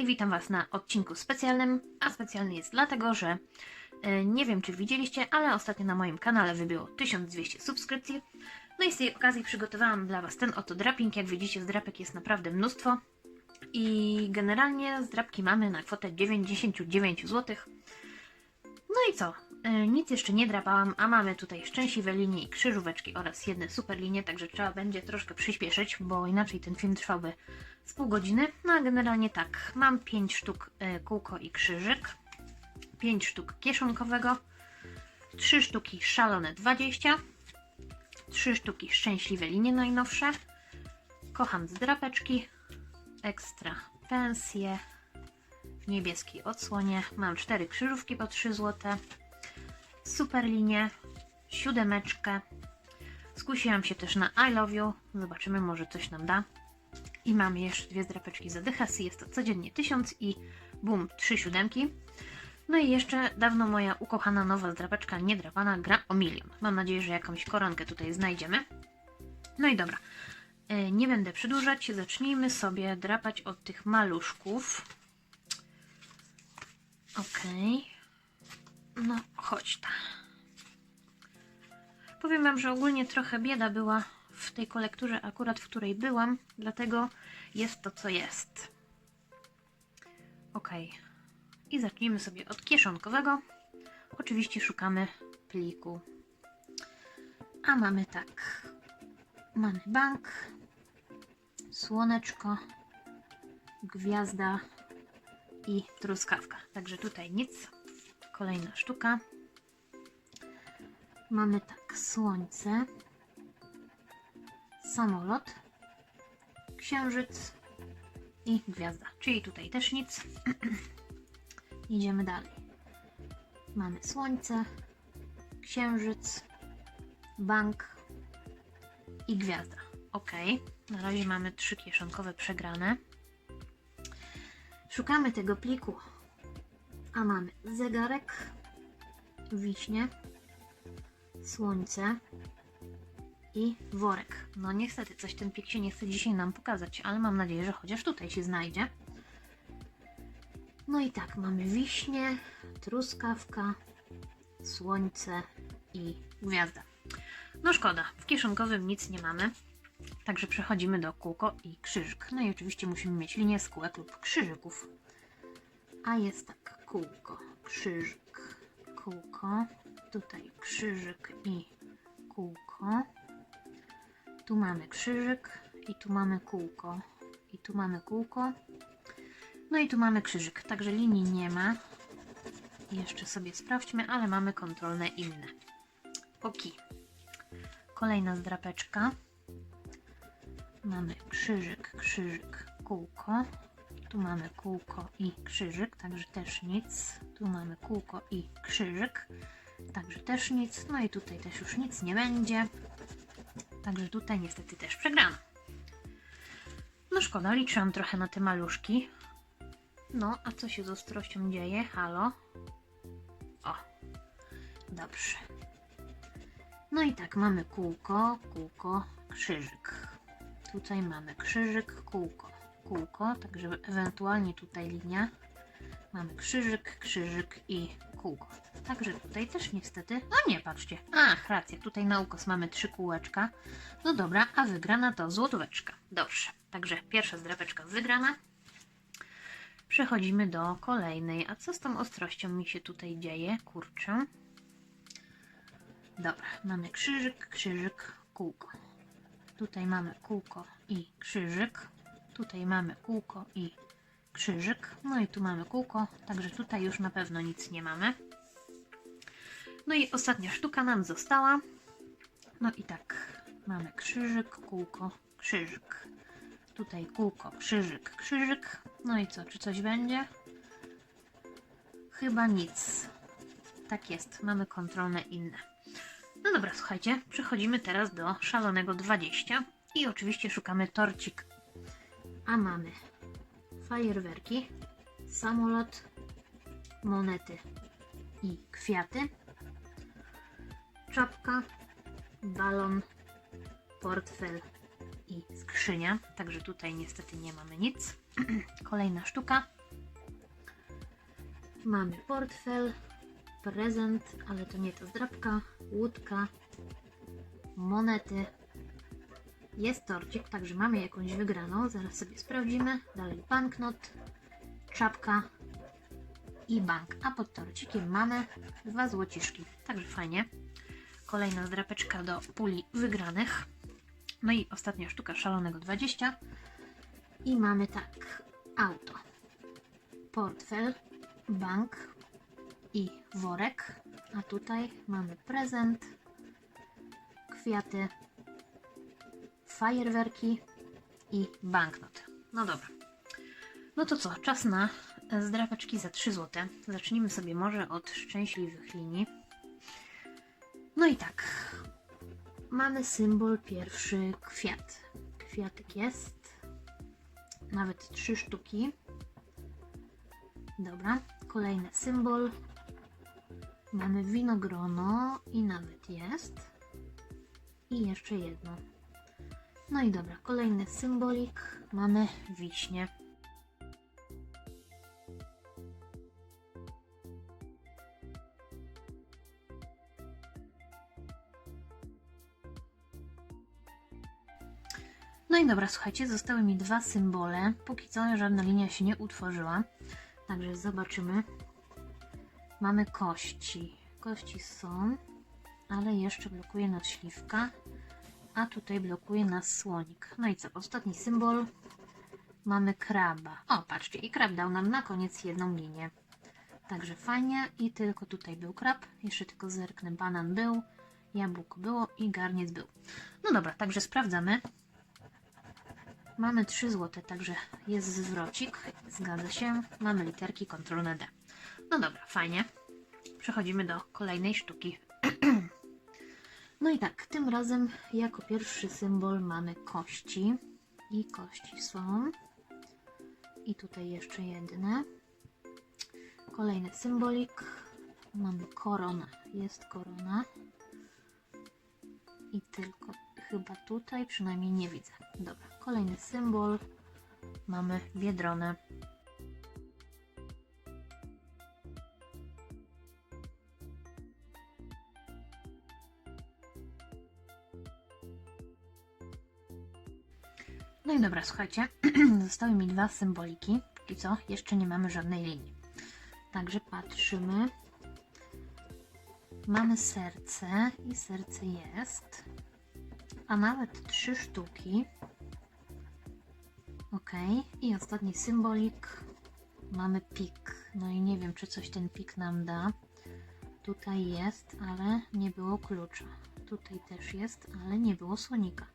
Hej, witam Was na odcinku specjalnym, a specjalny jest dlatego, że e, nie wiem czy widzieliście, ale ostatnio na moim kanale wybiło 1200 subskrypcji. No i z tej okazji przygotowałam dla Was ten oto draping. Jak widzicie, zdrapek jest naprawdę mnóstwo. I generalnie zdrapki mamy na kwotę 99 zł. No i co? E, Nic jeszcze nie drapałam, a mamy tutaj szczęśliwe linie i krzyżóweczki oraz jedne super linie, także trzeba będzie troszkę przyspieszyć, bo inaczej ten film trwałby z pół godziny. No a generalnie tak, mam 5 sztuk e, kółko i krzyżyk, 5 sztuk kieszonkowego, 3 sztuki szalone 20, 3 sztuki szczęśliwe linie najnowsze, kocham zdrapeczki, ekstra pensje, w niebieskiej odsłonie, mam 4 krzyżówki po 3 zł, super linię, siódemeczkę, skusiłam się też na I love you, zobaczymy może coś nam da. I mamy jeszcze dwie zdrapeczki za dychasy, jest to codziennie 1000 i bum, trzy siódemki. No i jeszcze dawno moja ukochana nowa zdrapeczka niedrapana gra o milion. Mam nadzieję, że jakąś koronkę tutaj znajdziemy. No i dobra, E, nie będę przedłużać, zacznijmy sobie drapać od tych maluszków. Okej. No, chodź ta. Powiem Wam, że ogólnie trochę bieda była w tej kolekturze, akurat w której byłam, dlatego jest to, co jest. Ok. I zacznijmy sobie od kieszonkowego. Oczywiście szukamy pliku. A mamy tak. Mamy bank, słoneczko, gwiazda i truskawka. Także tutaj nic. Kolejna sztuka. Mamy tak słońce, samolot, księżyc i gwiazda. Czyli tutaj też nic. Idziemy dalej. Mamy słońce, księżyc, bank i gwiazda. Ok. Na razie mamy trzy kieszonkowe przegrane. Szukamy tego pliku. A mamy zegarek, wiśnie, słońce i worek. No niestety, coś ten plik się nie chce dzisiaj nam pokazać, ale mam nadzieję, że chociaż tutaj się znajdzie. No i tak, mamy wiśnie, truskawka, słońce i gwiazda. No szkoda, w kieszonkowym nic nie mamy. Także przechodzimy do kółko i krzyżyk. No i oczywiście musimy mieć linię z kółek lub krzyżyków. A jest tak, kółko, krzyżyk, kółko, tutaj krzyżyk i kółko. Tu mamy krzyżyk i tu mamy kółko. I tu mamy kółko. No i tu mamy krzyżyk, także linii nie ma. Jeszcze sobie sprawdźmy, ale mamy kontrolne inne. Ok. Kolejna zdrapeczka. Mamy krzyżyk, krzyżyk, kółko. Tu mamy kółko i krzyżyk, także też nic. Tu mamy kółko i krzyżyk, także też nic. No i tutaj też już nic nie będzie. Także tutaj niestety też przegrano. No szkoda, liczyłam trochę na te maluszki. No, a co się z ostrością dzieje? Halo? O, dobrze. No i tak, mamy kółko, kółko, krzyżyk. Tutaj mamy krzyżyk, kółko, kółko, także ewentualnie tutaj linia. Mamy krzyżyk, krzyżyk i kółko. Także tutaj też niestety, no nie, patrzcie. Ach, racja, tutaj na ukos mamy trzy kółeczka. No dobra, a wygrana to złotóweczka. Dobrze, także pierwsza zdrapeczka wygrana. Przechodzimy do kolejnej. A co z tą ostrością mi się tutaj dzieje? Kurczę. Dobra, mamy krzyżyk, krzyżyk, kółko. Tutaj mamy kółko i krzyżyk. Tutaj mamy kółko i krzyżyk. No i tu mamy kółko, także tutaj już na pewno nic nie mamy. No i ostatnia sztuka nam została. No i tak, mamy krzyżyk, kółko, krzyżyk. Tutaj kółko, krzyżyk, krzyżyk. No i co, czy coś będzie? Chyba nic. Tak jest, mamy kontrolne inne. No dobra, słuchajcie, przechodzimy teraz do szalonego 20 i oczywiście szukamy torcik. A mamy fajerwerki, samolot, monety i kwiaty, czapka, balon, portfel i skrzynia. Także tutaj niestety nie mamy nic. Kolejna sztuka. Mamy portfel, prezent, ale to nie ta zdrabka, łódka, monety. Jest torcik, także mamy jakąś wygraną. Zaraz sobie sprawdzimy. Dalej banknot, czapka i bank. A pod torcikiem mamy dwa złociszki. Także fajnie. Kolejna zdrapeczka do puli wygranych. No i ostatnia sztuka szalonego 20. I mamy tak, auto, portfel, bank i worek. A tutaj mamy prezent, kwiaty, fajerwerki i banknot. No dobra. No to co, czas na zdrapeczki za 3 zł. Zacznijmy sobie może od szczęśliwych linii. No i tak. Mamy symbol pierwszy kwiat. Kwiatek jest. Nawet trzy sztuki. Dobra. Kolejny symbol. Mamy winogrono i nawet jest. I jeszcze jedno. No i dobra, kolejny symbolik. Mamy wiśnie. Dobra, słuchajcie, zostały mi dwa symbole. Póki co żadna linia się nie utworzyła. Także zobaczymy. Mamy kości. Kości są, ale jeszcze blokuje nas śliwka, a tutaj blokuje nas słonik. No i co? Ostatni symbol. Mamy kraba. O, patrzcie, i krab dał nam na koniec jedną linię. Także fajnie. I tylko tutaj był krab. Jeszcze tylko zerknę. Banan był, jabłko było i garniec był. No dobra, także sprawdzamy. Mamy 3 zł, także jest zwrocik. Zgadza się. Mamy literki kontrolne D. No dobra, fajnie. Przechodzimy do kolejnej sztuki. no i tak, tym razem jako pierwszy symbol mamy kości. I kości są. I tutaj jeszcze jedne. Kolejny symbolik. Mamy koronę. Jest korona. I tylko chyba tutaj, przynajmniej nie widzę. Dobra, kolejny symbol. Mamy biedronę. No i dobra, słuchajcie, zostały mi dwa symboliki. Póki co, jeszcze nie mamy żadnej linii. Także patrzymy. Mamy serce i serce jest a nawet trzy sztuki. Ok, i ostatni symbolik. Mamy pik. No i nie wiem, czy coś ten pik nam da. Tutaj jest, ale nie było klucza. Tutaj też jest, ale nie było słonika.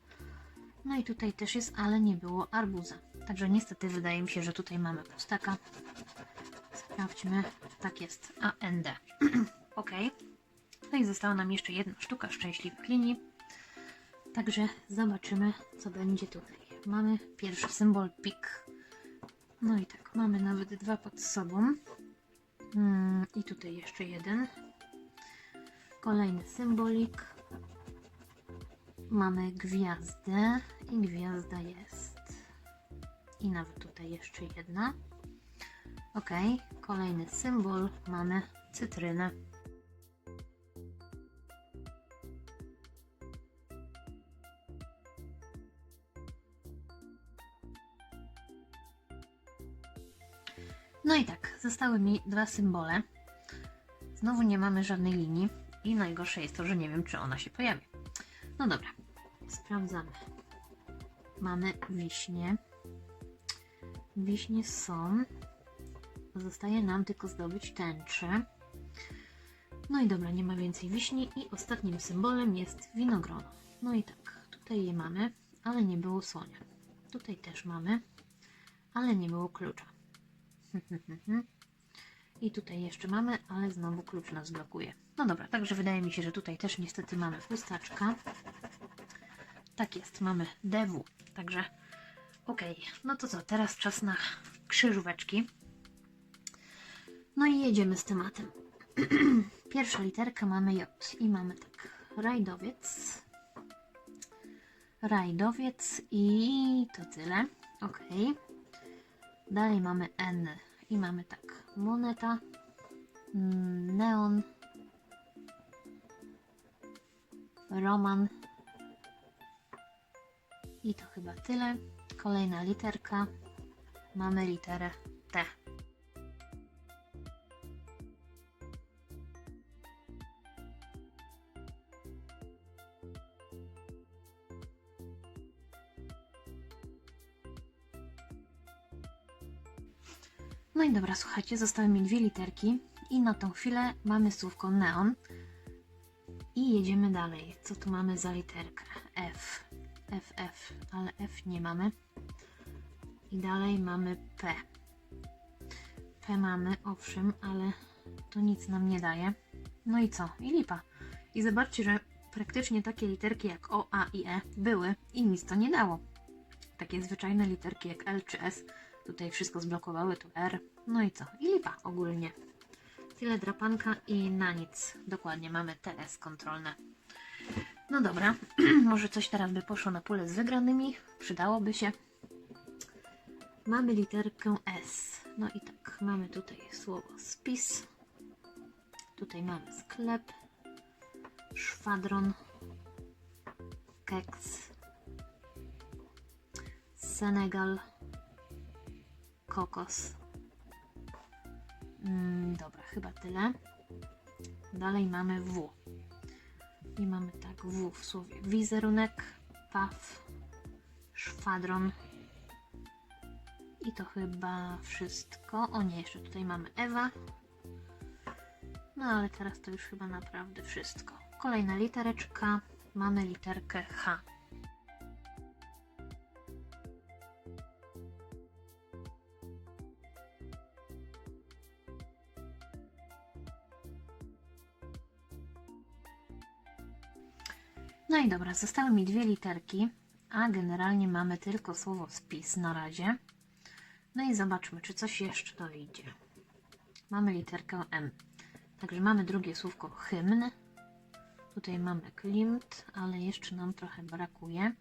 No i tutaj też jest, ale nie było arbuza. Także niestety wydaje mi się, że tutaj mamy pustaka. Sprawdźmy. Tak jest. AND. ok. No i została nam jeszcze jedna sztuka szczęśliwych linii. Także zobaczymy, co będzie tutaj. Mamy pierwszy symbol pik. No i tak, mamy nawet dwa pod sobą. Mm, I tutaj jeszcze jeden. Kolejny symbolik. Mamy gwiazdę i gwiazda jest. I nawet tutaj jeszcze jedna. Ok, kolejny symbol. Mamy cytrynę. Zostały mi dwa symbole. Znowu nie mamy żadnej linii i najgorsze jest to, że nie wiem, czy ona się pojawi. No dobra, sprawdzamy. Mamy wiśnie. Wiśnie są. Zostaje nam tylko zdobyć tęczę. No i dobra, nie ma więcej wiśni i ostatnim symbolem jest winogrono. No i tak, tutaj je mamy, ale nie było słonia. Tutaj też mamy, ale nie było klucza. I tutaj jeszcze mamy, ale znowu klucz nas blokuje. No dobra, także wydaje mi się, że tutaj też niestety mamy pustaczka. Tak jest, mamy DW. Także ok, no to co, teraz czas na krzyżóweczki. No i jedziemy z tematem. Pierwsza literka mamy J i mamy tak rajdowiec, rajdowiec i to tyle. Ok. Dalej mamy N i mamy tak moneta, mm, neon, roman i to chyba tyle. Kolejna literka. Mamy literę T. No i dobra, słuchajcie, zostały mi dwie literki i na tą chwilę mamy słówko neon i jedziemy dalej. Co tu mamy za literkę? F. F, F, ale F nie mamy. I dalej mamy P. P mamy, owszem, ale to nic nam nie daje. No i co? I lipa. I zobaczcie, że praktycznie takie literki jak O, A i E były i nic to nie dało. Takie zwyczajne literki jak L czy S tutaj wszystko zblokowały, tu R. No i co? I lipa ogólnie. Tyle drapanka i na nic. Dokładnie, mamy TS kontrolne. No dobra, może coś teraz by poszło na pole z wygranymi. Przydałoby się. Mamy literkę S. No i tak, mamy tutaj słowo spis. Tutaj mamy sklep, szwadron, keks, Senegal, kokos. Mm, dobra, chyba tyle. Dalej mamy W. I mamy tak W w słowie wizerunek, paw, szwadron. I to chyba wszystko. O nie, jeszcze tutaj mamy Ewa. No ale teraz to już chyba naprawdę wszystko. Kolejna litereczka. Mamy literkę H. No i dobra, zostały mi dwie literki, a generalnie mamy tylko słowo spis na razie. No i zobaczmy, czy coś jeszcze to wyjdzie. Mamy literkę M. Także mamy drugie słówko hymn. Tutaj mamy klimt, ale jeszcze nam trochę brakuje.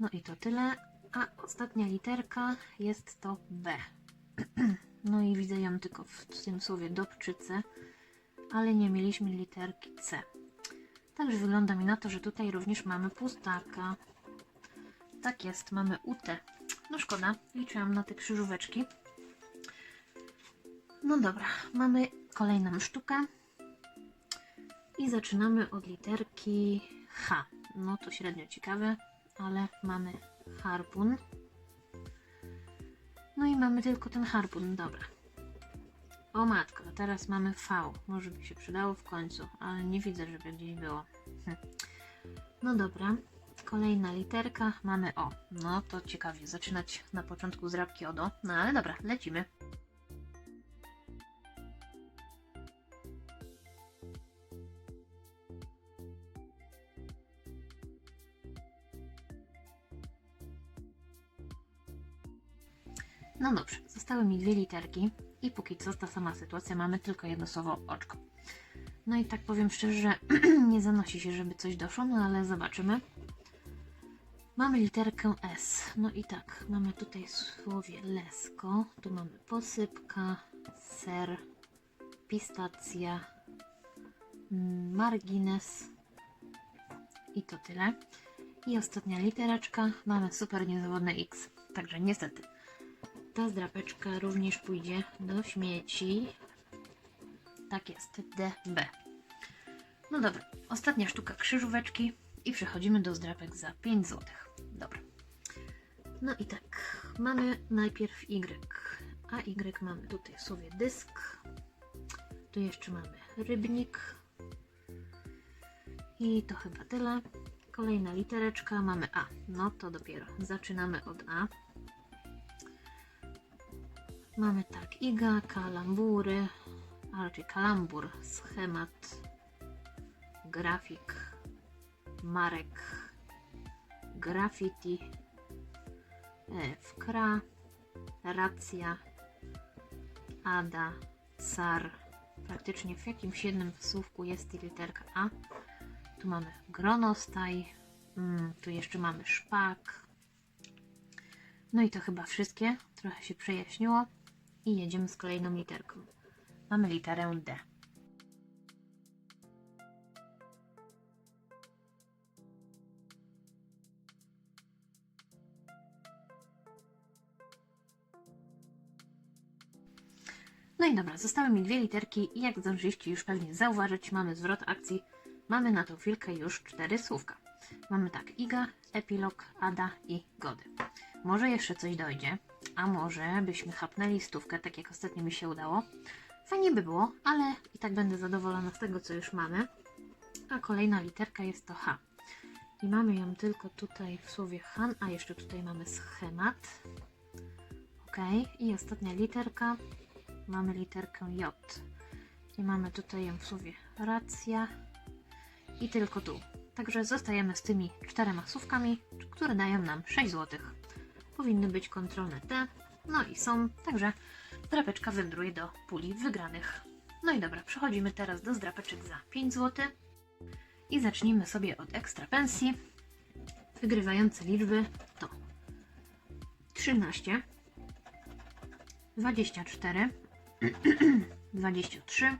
No i to tyle. A ostatnia literka jest to B. No i widzę ją tylko w tym słowie dobczyce, ale nie mieliśmy literki C. Także wygląda mi na to, że tutaj również mamy pustaka. Tak jest, mamy UT. No szkoda, liczyłam na te krzyżóweczki. No dobra, mamy kolejną sztukę. I zaczynamy od literki H. No to średnio ciekawe, ale mamy harpun. No i mamy tylko ten harpun, dobra. O matko, teraz mamy V. Może by się przydało w końcu, ale nie widzę, żeby gdzieś było. Hm. No dobra, kolejna literka, mamy O. No to ciekawie, zaczynać na początku z rabki O. No ale dobra, lecimy. No dobrze, zostały mi dwie literki i póki co ta sama sytuacja, mamy tylko jedno słowo oczko. No i tak powiem szczerze, że nie zanosi się, żeby coś doszło, no ale zobaczymy. Mamy literkę S. No i tak, mamy tutaj słowie lesko, tu mamy posypka, ser, pistacja, margines i to tyle. I ostatnia litereczka, mamy super niezawodne X. Także niestety, ta zdrapeczka również pójdzie do śmieci. Tak jest, DB. No dobra, ostatnia sztuka krzyżóweczki i przechodzimy do zdrapek za 5 zł. Dobra. No i tak, mamy najpierw Y, a Y mamy tutaj w słowie dysk. Tu jeszcze mamy rybnik. I to chyba tyle. Kolejna litereczka, mamy A. No to dopiero zaczynamy od A. Mamy tak, iga, kalambury, a raczej kalambur, schemat, grafik, marek, graffiti, e, wkra, racja, ada, sar. Praktycznie w jakimś jednym słówku jest i literka A. Tu mamy gronostaj, mm, tu jeszcze mamy szpak. No i to chyba wszystkie. Trochę się przejaśniło i jedziemy z kolejną literką. mamy literę D. No i dobra, zostały mi dwie literki i jak zdążyliście już pewnie zauważyć, mamy zwrot akcji. Mamy na tą chwilkę już cztery słówka. Mamy tak, Iga, Epilog, Ada i Gody. Może jeszcze coś dojdzie, a może byśmy chapnęli stówkę, tak jak ostatnio mi się udało. Fajnie by było, ale i tak będę zadowolona z tego, co już mamy. A kolejna literka jest to H. I mamy ją tylko tutaj w słowie Han, a jeszcze tutaj mamy schemat. Ok, i ostatnia literka. Mamy literkę J. I mamy tutaj ją w słowie racja. I tylko tu. Także zostajemy z tymi czterema słówkami, które dają nam 6 zł. Powinny być kontrolne te. No i są, także drapeczka wędruje do puli wygranych. No i dobra, przechodzimy teraz do zdrapeczek za 5 zł. I zacznijmy sobie od ekstra pensji. Wygrywające liczby to 13, 24, 23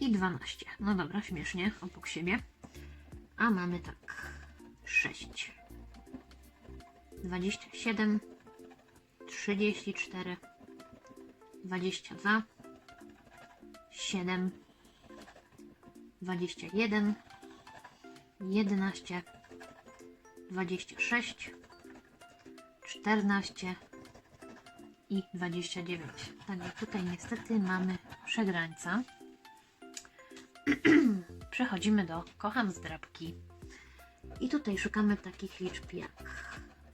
i 12. No dobra, śmiesznie, obok siebie. A mamy tak 6, 27, 34, 22, 7, 21, 11, 26, 14 i 29. Także tutaj niestety mamy przegrańca. Przechodzimy do kocham zdrabki. I tutaj szukamy takich liczb jak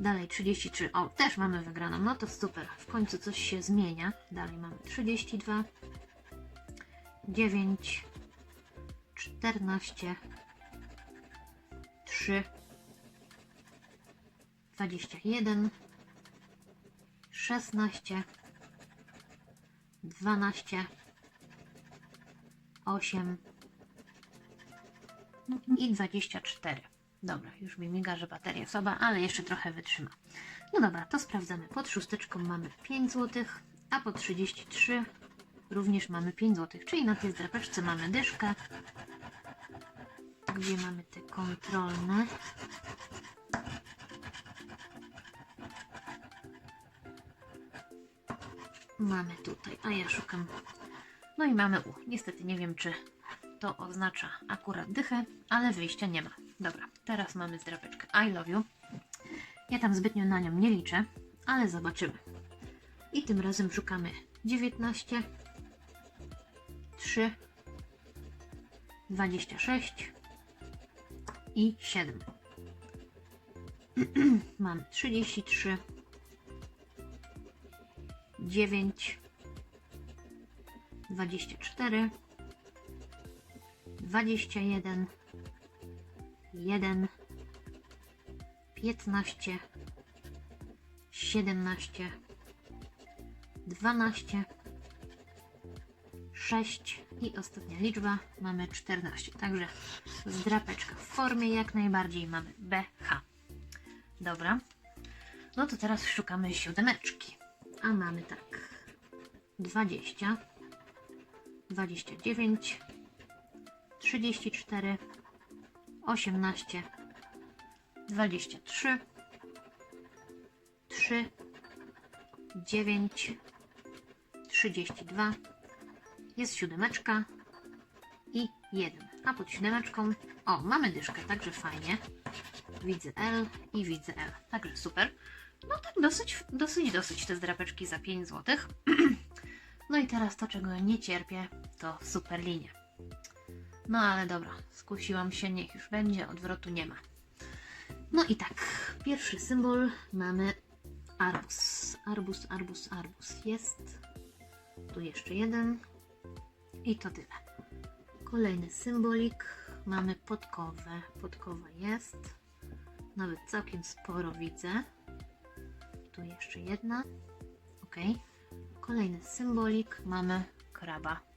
Dalej 33. O, też mamy wygraną. No to super. W końcu coś się zmienia. Dalej mamy 32, 9, 14, 3, 21, 16, 12, 8 i 24. Dobra, już mi miga, że bateria słaba, ale jeszcze trochę wytrzyma. No dobra, to sprawdzamy. Pod szósteczką mamy 5 zł, a pod 33 również mamy 5 zł, czyli na tej zdrapeczce mamy dyszkę. Gdzie mamy te kontrolne? Mamy tutaj, a ja szukam. No i mamy U. Niestety nie wiem, czy to oznacza akurat dychę, ale wyjścia nie ma. Dobra, teraz mamy zdrapeczkę I love you. Ja tam zbytnio na nią nie liczę, ale zobaczymy. I tym razem szukamy 19, 3, 26 i 7. Mamy 33, 9, 24, 21, 1, 15, 17, 12, 6 i ostatnia liczba mamy 14. Także zdrapeczka w formie jak najbardziej mamy BH. Dobra. No to teraz szukamy siódemeczki. A mamy tak 20, 29, 34, 18, 23, 3, 9, 32, jest siódemeczka i 1. A pod siódemeczką, o, mamy dyszkę, także fajnie. Widzę L i widzę L, także super. No tak dosyć, dosyć, dosyć te zdrapeczki za 5 zł. No i teraz to, czego nie cierpię, to super linie. No ale dobra, skusiłam się, niech już będzie, odwrotu nie ma. No i tak, pierwszy symbol mamy arbus. Arbus, arbus, arbus. Jest tu jeszcze jeden. I to tyle. Kolejny symbolik. Mamy podkowę. Podkowa jest. Nawet całkiem sporo widzę. Tu jeszcze jedna. Ok. Kolejny symbolik. Mamy kraba.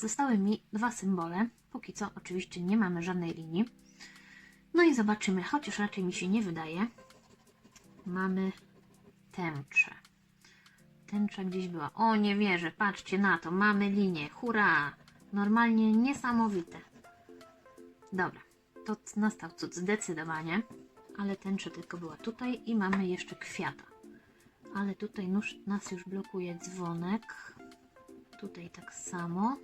Zostały mi dwa symbole. Póki co oczywiście nie mamy żadnej linii. No i zobaczymy, chociaż raczej mi się nie wydaje. Mamy tęczę. Tęcza gdzieś była. O, nie wierzę, patrzcie na to, mamy linię. Hurra! Normalnie niesamowite. Dobra, to nastał cud zdecydowanie, ale tęcza tylko była tutaj i mamy jeszcze kwiata. Ale tutaj nas już blokuje dzwonek. Tutaj tak samo.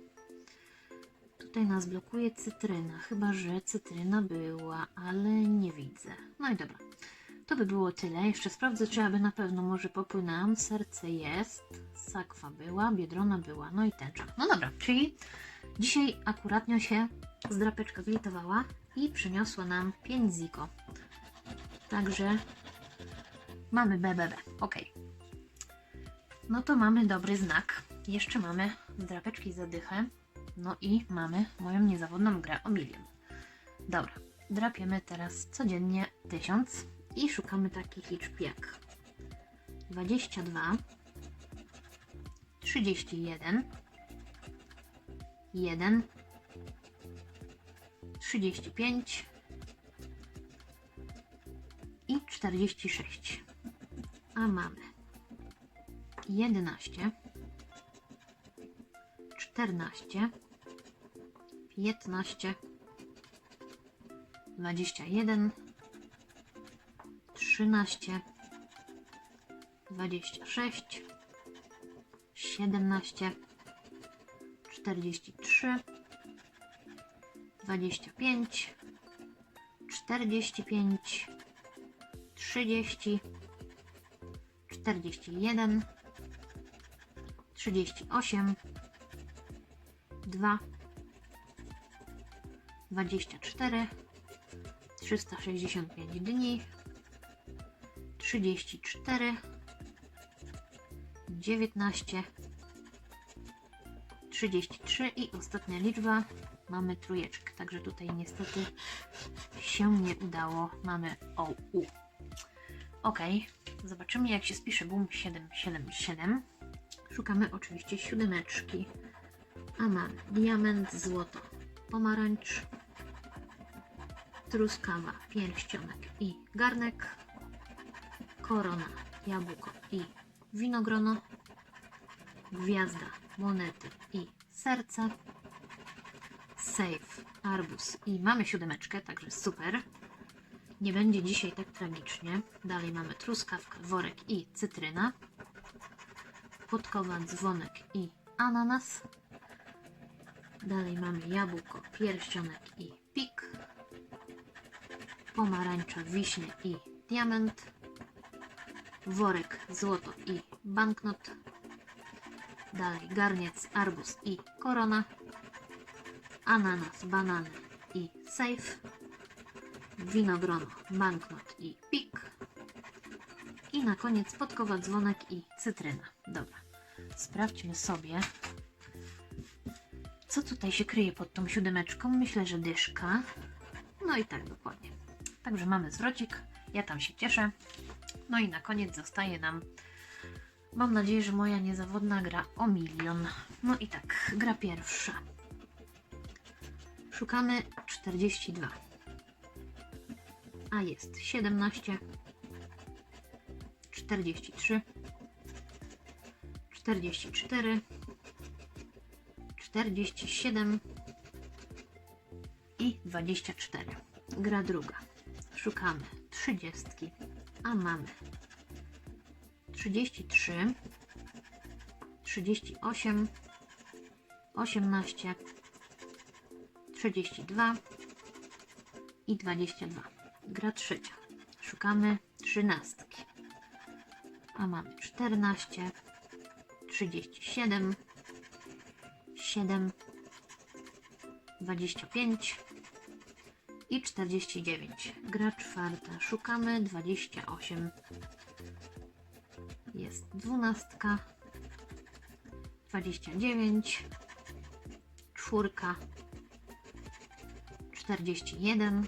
Tutaj nas blokuje cytryna, chyba że cytryna była, ale nie widzę. No i dobra. To by było tyle. Jeszcze sprawdzę, czy aby na pewno może popłynęłam. Serce jest, sakwa była, biedrona była, no i tęcza. No dobra, czyli dzisiaj akuratnio się zdrapeczka zlitowała i przyniosła nam 5 ziko. Także mamy BBB. Ok. No to mamy dobry znak. Jeszcze mamy zdrapeczki zadychę. No i mamy moją niezawodną grę o milion. Dobra, drapiemy teraz codziennie 1000 i szukamy takich liczb jak 22, 31, 1, 35 i 46. A mamy 11, 14, 15, 21, 13, 26, 17, 43, 25, 45, 30, 41, 38, 2, 24, 365 dni, 34, 19, 33 i ostatnia liczba mamy trójeczkę, także tutaj niestety się nie udało, mamy OU. Ok, zobaczymy jak się spisze boom 777. Szukamy oczywiście siódemeczki, a mamy diament, złoto, pomarańcz, truskawa, pierścionek i garnek, korona, jabłko i winogrono, gwiazda, monety i serce, safe, arbuz i mamy siódemeczkę, także super. Nie będzie dzisiaj tak tragicznie. Dalej mamy truskawkę, worek i cytryna, podkowa, dzwonek i ananas. Dalej mamy jabłko, pierścionek i pomarańcza, wiśnie i diament, worek, złoto i banknot, dalej garniec, arbuz i korona, ananas, banany i safe, winogrono, banknot i pik i na koniec podkowa, dzwonek i cytryna. Dobra, sprawdźmy sobie, co tutaj się kryje pod tą siódemeczką. Myślę, że dyszka. No i tak. Także mamy zwrocik. Ja tam się cieszę. No i na koniec zostaje nam, mam nadzieję, że moja niezawodna gra o milion. No i tak, gra pierwsza. Szukamy 42. A jest 17, 43, 44, 47 i 24. Gra druga. Szukamy. 30, a mamy. 33, 38, 18, 32 i 22. Gra trzecia. Szukamy trzynastki. A mamy 14, 37, 7, 25 i 49. Gra czwarta. Szukamy 28. Jest dwunastka. 29. Czwórka. 41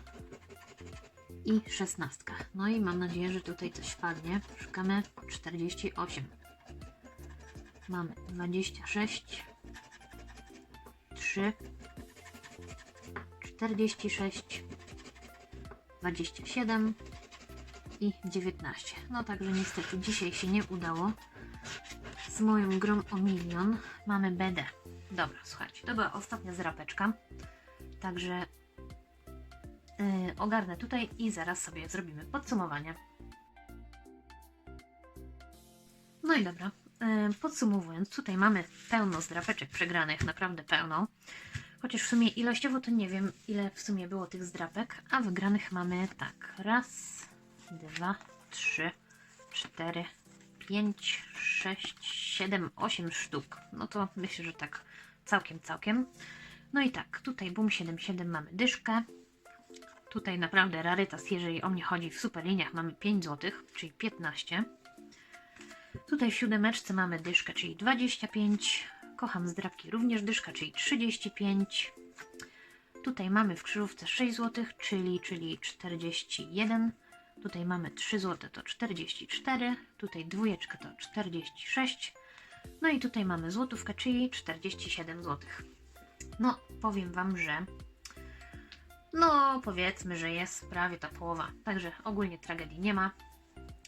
i 16. No i mam nadzieję, że tutaj coś wpadnie. Szukamy 48. Mamy 26, 3, 46, 27 i 19. No także niestety dzisiaj się nie udało. Z moją grą o milion mamy BD. Dobra, słuchajcie, to była ostatnia zrapeczka. Także yy, ogarnę tutaj i zaraz sobie zrobimy podsumowanie. No i dobra, yy, podsumowując, tutaj mamy pełno zdrapeczek przegranych, naprawdę pełno. Chociaż w sumie ilościowo to nie wiem, ile w sumie było tych zdrapek, a wygranych mamy tak. Raz, dwa, trzy, cztery, pięć, sześć, siedem, osiem sztuk. No to myślę, że tak całkiem, całkiem. No i tak, tutaj Boom 77 mamy dyszkę. Tutaj naprawdę rarytas, jeżeli o mnie chodzi, w super liniach mamy 5 zł, czyli 15. Tutaj w siódemeczce mamy dyszkę, czyli 25. Kocham zdrabki również dyszka, czyli 35. Tutaj mamy w krzyżówce 6 zł, czyli, czyli 41. Tutaj mamy 3 zł, to 44. Tutaj dwójeczka to 46. No i tutaj mamy złotówkę, czyli 47 zł. No, powiem Wam, że no powiedzmy, że jest prawie ta połowa. Także ogólnie tragedii nie ma.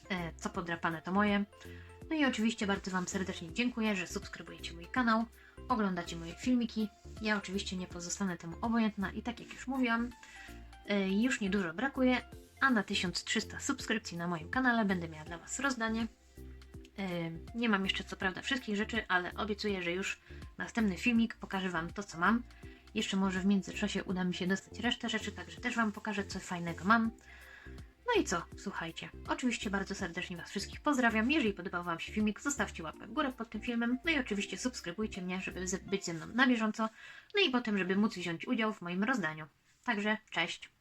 E, Co podrapane to moje. No i oczywiście bardzo Wam serdecznie dziękuję, że subskrybujecie mój kanał, oglądacie moje filmiki. Ja oczywiście nie pozostanę temu obojętna i tak jak już mówiłam, y, już niedużo brakuje, a na 1300 subskrypcji na moim kanale będę miała dla Was rozdanie. Y, Nie mam jeszcze co prawda wszystkich rzeczy, ale obiecuję, że już następny filmik pokażę Wam to, co mam. Jeszcze może w międzyczasie uda mi się dostać resztę rzeczy, także też Wam pokażę, co fajnego mam. No i co, słuchajcie. Oczywiście bardzo serdecznie Was wszystkich pozdrawiam. Jeżeli podobał Wam się filmik, zostawcie łapkę w górę pod tym filmem. No i oczywiście subskrybujcie mnie, żeby być ze mną na bieżąco. No i potem, żeby móc wziąć udział w moim rozdaniu. Także cześć.